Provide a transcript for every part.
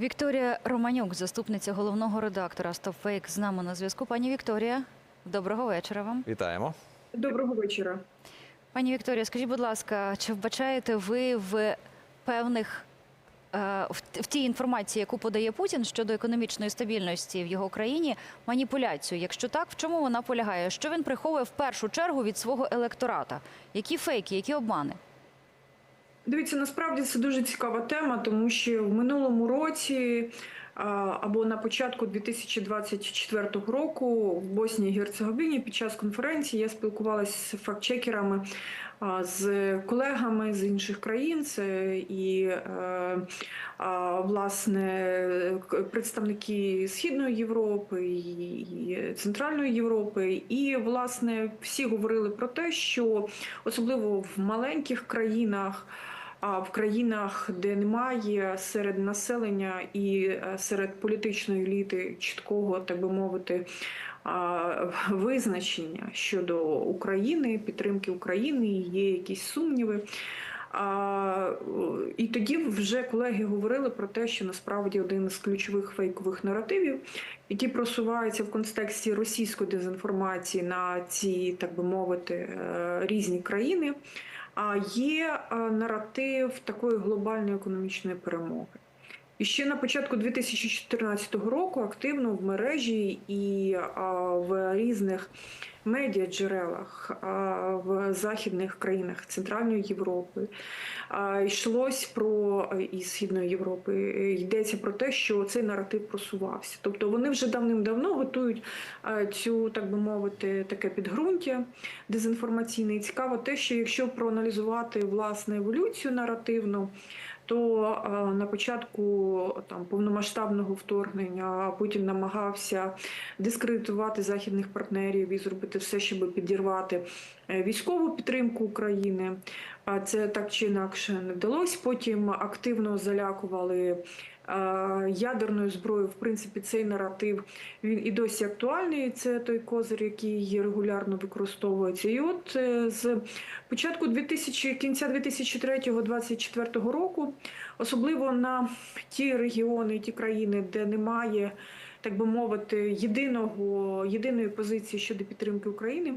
Вікторія Романюк, заступниця головного редактора StopFake, з нами на зв'язку. Пані Вікторія, доброго вечора вам. Вітаємо. Доброго вечора. Пані Вікторія, скажіть, будь ласка, чи вбачаєте ви в певних е, в, в тій інформації, яку подає Путін щодо економічної стабільності в його країні, маніпуляцію? Якщо так, в чому вона полягає? Що він приховує в першу чергу від свого електората? Які фейки, які обмани? Дивіться, насправді це дуже цікава тема, тому що в минулому році або на початку 2024 року в Боснії і Герцеговині під час конференції я спілкувалася з фактчекерами, з колегами з інших країн. Це і е, власне представники Східної Європи і Центральної Європи. І власне всі говорили про те, що особливо в маленьких країнах. А в країнах, де немає серед населення і е, серед політичної еліти чіткого, так би мовити, визначення щодо України, підтримки України, є якісь сумніви. А, і тоді вже колеги говорили про те, що насправді один з ключових фейкових наративів, які просуваються в контексті російської дезінформації на ці, так би мовити, е, різні країни. Є е, наратив такої глобальної економічної перемоги. І ще на початку 2014 року активно в мережі і в різних медіаджерелах в західних країнах Центральної Європи йшлось про і Східної Європи. Йдеться про те, що цей наратив просувався. Тобто вони вже давним-давно готують цю, так би мовити, таке підґрунтя дезінформаційне. І цікаво те, що якщо проаналізувати власне еволюцію наративну, то е, на початку там повномасштабного вторгнення Путін намагався дискредитувати західних партнерів і зробити все, щоб підірвати е, військову підтримку України. А це так чи інакше не вдалося. Потім активно залякували е, ядерною зброєю. В принципі, цей наратив він і досі актуальний. Це той козир, який регулярно використовується. І от е, з початку 2000, кінця 2003-2024 року, особливо на ті регіони, ті країни, де немає, так би мовити, єдиного єдиної позиції щодо підтримки України.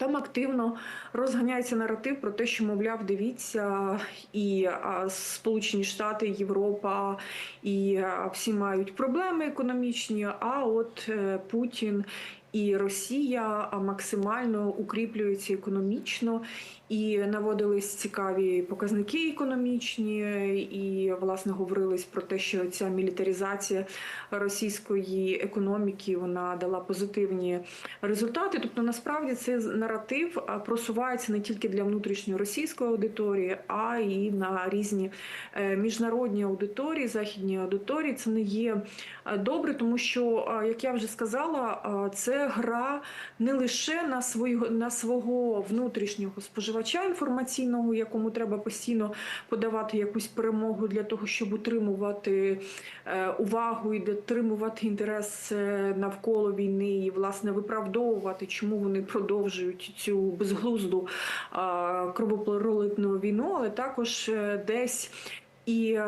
Там активно розганяється наратив про те, що, мовляв, дивіться, і Сполучені Штати, Європа, і всі мають проблеми економічні. А от е, Путін і Росія максимально укріплюються економічно, і наводились цікаві показники економічні, і власне говорилось про те, що ця мілітаризація російської економіки вона дала позитивні результати. Тобто, насправді цей наратив просувається не тільки для внутрішньої російської аудиторії, а і на різні е, міжнародні аудиторії, західні аудиторії. Це не є е, добре, тому що, як я вже сказала, а, гра не лише на свого на свого внутрішнього споживача інформаційного, якому треба постійно подавати якусь перемогу для того, щоб утримувати е, увагу і дотримувати інтерес е, навколо війни, і власне виправдовувати, чому вони продовжують цю безглузду кровопролитну війну, але також е, десь. І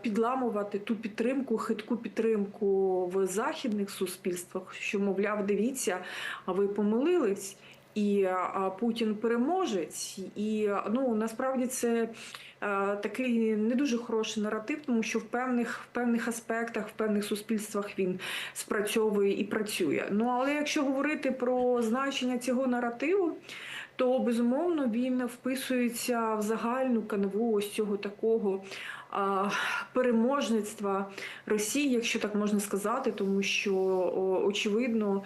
підламувати ту підтримку, хитку підтримку в західних суспільствах, що мовляв, дивіться, а ви помилились, і Путін переможець. І ну насправді це е, такий не дуже хороший наратив, тому що в певних в певних аспектах, в певних суспільствах він спрацьовує і працює. Ну але якщо говорити про значення цього наративу, то безумовно він вписується в загальну канву ось цього такого переможництва Росії, якщо так можна сказати, тому що очевидно,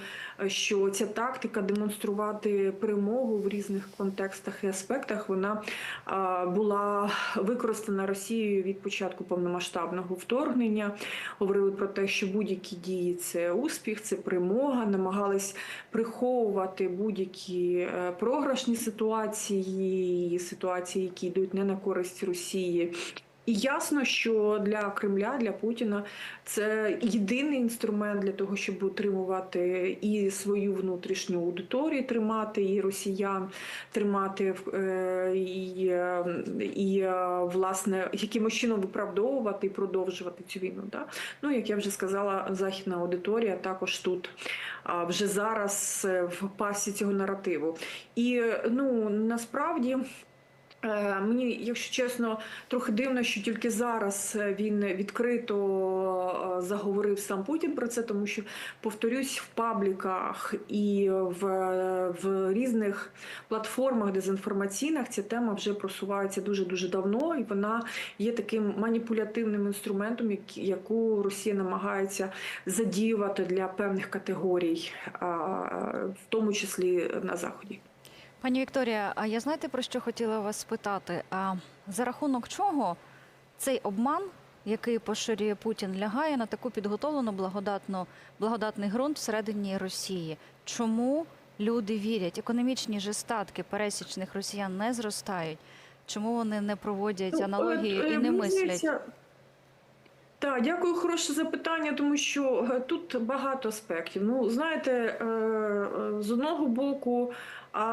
що ця тактика демонструвати перемогу в різних контекстах і аспектах вона була використана Росією від початку повномасштабного вторгнення. Говорили про те, що будь-які дії це успіх, це перемога, намагались приховувати будь-які е, програшні ситуації, ситуації, які йдуть не на користь Росії. І ясно, що для Кремля, для Путіна це єдиний інструмент для того, щоб утримувати і свою внутрішню аудиторію, тримати і росіян, тримати е, і, е, і е, власне якимось чином виправдовувати і продовжувати цю війну. Да? Ну як я вже сказала, західна аудиторія також тут вже зараз в пасі цього наративу. І ну насправді. Е, Мені, якщо чесно, трохи дивно, що тільки зараз е, він відкрито е, заговорив сам Путін про це, тому що повторюсь, в пабліках і в, в різних платформах дезінформаційних ця тема вже просувається дуже дуже давно, і вона є таким маніпулятивним інструментом, яку Росія намагається задіювати для певних категорій, в тому числі на заході. Пані Вікторія, а я знаєте про що хотіла вас спитати? А за рахунок чого цей обман, який поширює Путін, лягає на таку підготовлену благодатну благодатний ґрунт всередині Росії? Чому люди вірять? Економічні ж статки пересічних росіян не зростають. Чому вони не проводять Ну, аналогії е, і не мислять? Так, дякую, хороше запитання, тому що е, тут багато аспектів. Ну, знаєте, е, е, з одного боку,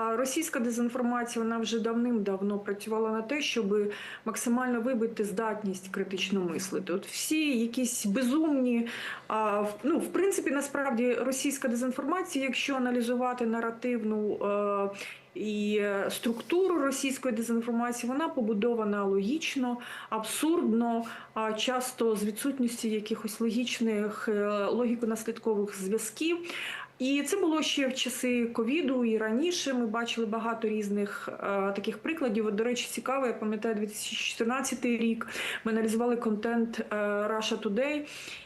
російська дезінформація вона вже давним-давно працювала на те, щоб максимально вибити здатність критично мислити. От всі якісь безумні, ну, в принципі, насправді російська дезінформація, якщо аналізувати наративну. І структуру російської дезінформації вона побудована логічно, абсурдно, а часто з відсутністю якихось логічних е, логіко-наслідкових зв'язків. І це було ще в часи ковіду і раніше. Ми бачили багато різних е, таких прикладів. От, до речі, цікаво, я пам'ятаю 2014 рік. Ми аналізували контент е, Russia Today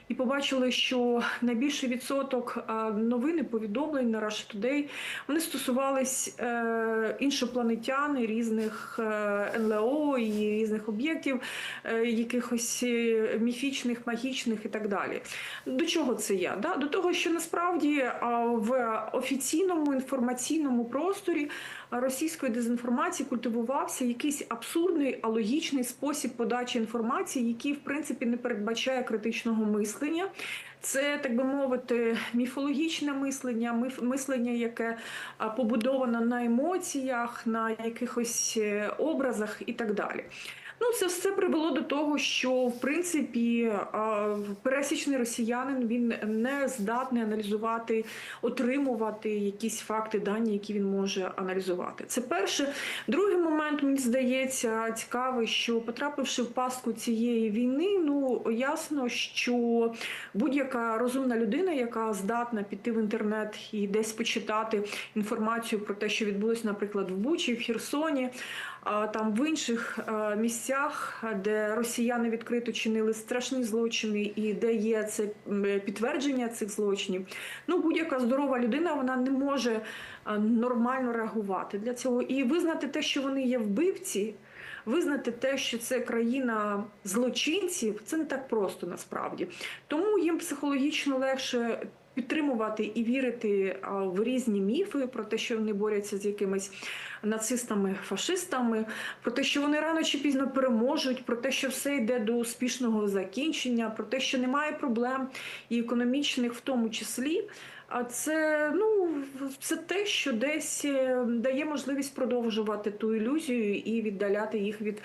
і побачили, що найбільший відсоток е, новин і повідомлень на Russia Today вони стосувались іншопланетян, різних НЛО і різних об'єктів, якихось міфічних, магічних і так далі. До чого це я? Да? До того, що насправді а, в офіційному інформаційному просторі російської дезінформації культивувався якийсь абсурдний алогічний спосіб подачі інформації, який в принципі не передбачає критичного мислення. Це, так би мовити, міфологічне мислення, мислення, яке а, побудовано на емоціях, на якихось е, образах і так далі. Ну, це все привело до того, що в принципі пересічний росіянин він не здатний аналізувати, отримувати якісь факти, дані, які він може аналізувати. Це перше. Другий момент мені здається цікавий, що потрапивши в пастку цієї війни, ну ясно, що будь-яка розумна людина, яка здатна піти в інтернет і десь почитати інформацію про те, що відбулося, наприклад, в Бучі, в Херсоні, там в інших е, місцях, де росіяни відкрито чинили страшні злочини, і де є це підтвердження цих злочинів. Ну, будь-яка здорова людина вона не може е, нормально реагувати для цього і визнати те, що вони є вбивці. Визнати те, що це країна злочинців, це не так просто насправді. Тому їм психологічно легше підтримувати і вірити в різні міфи про те, що вони борються з якимись нацистами, фашистами, про те, що вони рано чи пізно переможуть, про те, що все йде до успішного закінчення, про те, що немає проблем і економічних в тому числі. А це ну це те, що десь е, дає можливість продовжувати ту ілюзію і віддаляти їх від е,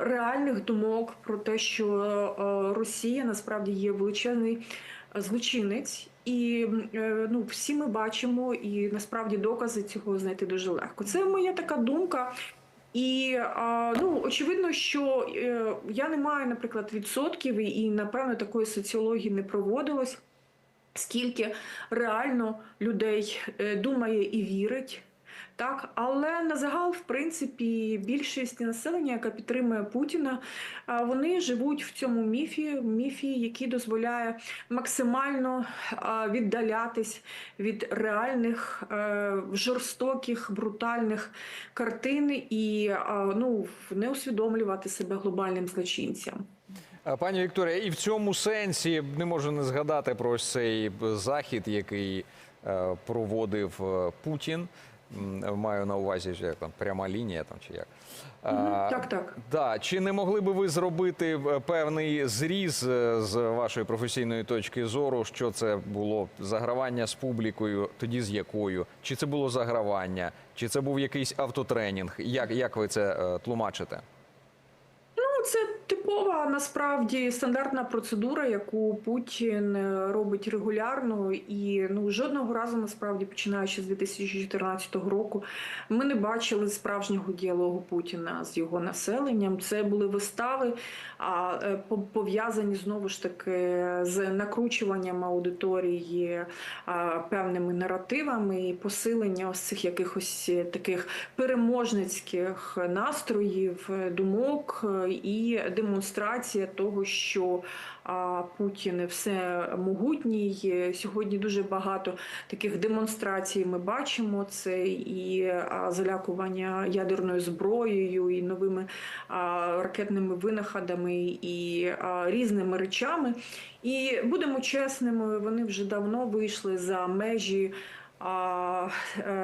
реальних думок про те, що е, Росія насправді є величезний злочинець. І е, ну, всі ми бачимо, і насправді докази цього знайти дуже легко. Це моя така думка. І ну очевидно, що е, я не маю, наприклад, відсотків, і, напевно такої соціології не проводилось. Скільки реально людей е, думає і вірить, так але на загал, в принципі, більшість населення, яка підтримує Путіна, вони живуть в цьому міфі, міфі, який дозволяє максимально віддалятись від реальних е, жорстоких, брутальних картин і ну не усвідомлювати себе глобальним злочинцям. Пані Вікторія, і в цьому сенсі не можу не згадати про ось цей захід, який е, проводив е, Путін. Маю на увазі, що як там пряма лінія там чи як. А, так, так. Да. Чи не могли би ви зробити е, певний зріз е, з вашої професійної точки зору, що це було загравання з публікою, тоді з якою? Чи це було загравання, чи це був якийсь автотренінг? Як, як ви це е, тлумачите? Ну, це типова насправді стандартна процедура, яку Путін е, робить регулярно, і ну жодного разу, насправді, починаючи з 2014 року, ми не бачили справжнього діалогу Путіна з його населенням. Це були вистави, а е, пов'язані знову ж таки з накручуванням аудиторії певними наративами і посилення ось цих якихось таких переможницьких настроїв, думок е, і демонстрація того, що Путін все могутній. Сьогодні дуже багато таких демонстрацій ми бачимо. Це і залякування ядерною зброєю, і новими ракетними винаходами, і різними речами. І будемо чесними, вони вже давно вийшли за межі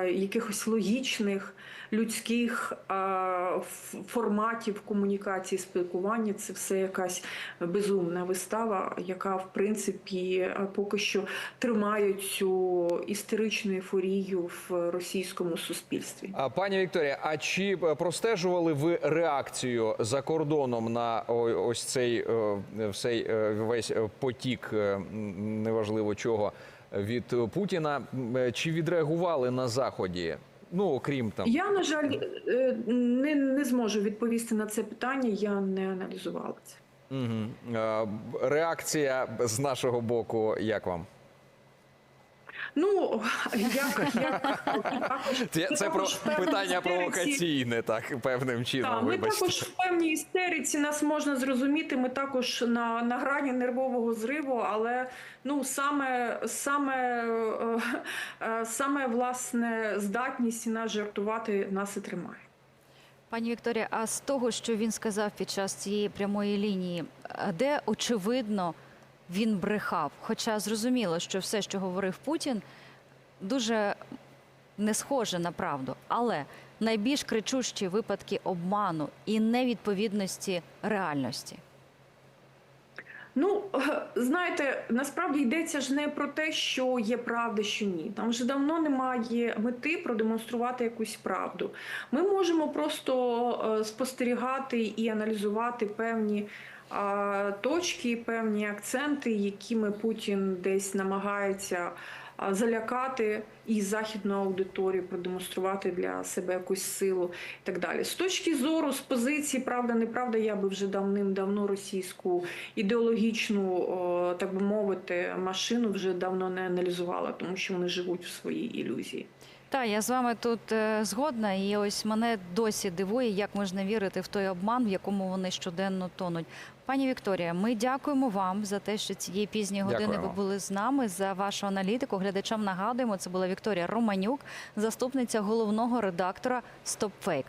якихось логічних людських а, форматів комунікації, спілкування. Це все якась безумна вистава, яка в принципі е, поки що тримає цю істеричну ейфорію в російському суспільстві. А пані Вікторія, а чи е, простежували ви реакцію за кордоном на ось цей е, цей е, весь е, потік, е, неважливо чого, від Путіна? Е, Чи відреагували на заході? Ну окрім там Я на жаль е, не, не зможу відповісти на це питання. Я не аналізувала це. Угу. реакція з нашого боку, як вам? Ну як, як Це, це про питання провокаційне, так певним чином. Так, ми вибачте. також в певній істериці нас можна зрозуміти. Ми також на, на грані нервового зриву, але ну саме саме, е, е, саме власне здатність нас жартувати нас і тримає. Пані Вікторія, а з того, що він сказав під час цієї прямої лінії, е, де очевидно він брехав? Хоча зрозуміло, що все, що говорив Путін, дуже не схоже на правду. Але найбільш кричущі випадки обману і невідповідності реальності. Ну, знаєте, насправді йдеться ж не про те, що є правда, що ні. Там вже давно немає мети продемонструвати якусь правду. Ми можемо просто е, спостерігати і аналізувати певні точки, певні акценти, якими Путін десь намагається залякати і західну аудиторію, продемонструвати для себе якусь силу і так далі. З точки зору, з позиції правда, неправда, я би вже давним-давно російську ідеологічну, так би мовити, машину вже давно не аналізувала, тому що вони живуть в своїй ілюзії. Так, я з вами тут е, згодна, і ось мене досі дивує, як можна вірити в той обман, в якому вони щоденно тонуть. Пані Вікторія, ми дякуємо вам за те, що цієї пізні години ви були з нами за вашу аналітику. Глядачам нагадуємо, це була Вікторія Романюк, заступниця головного редактора StopFake.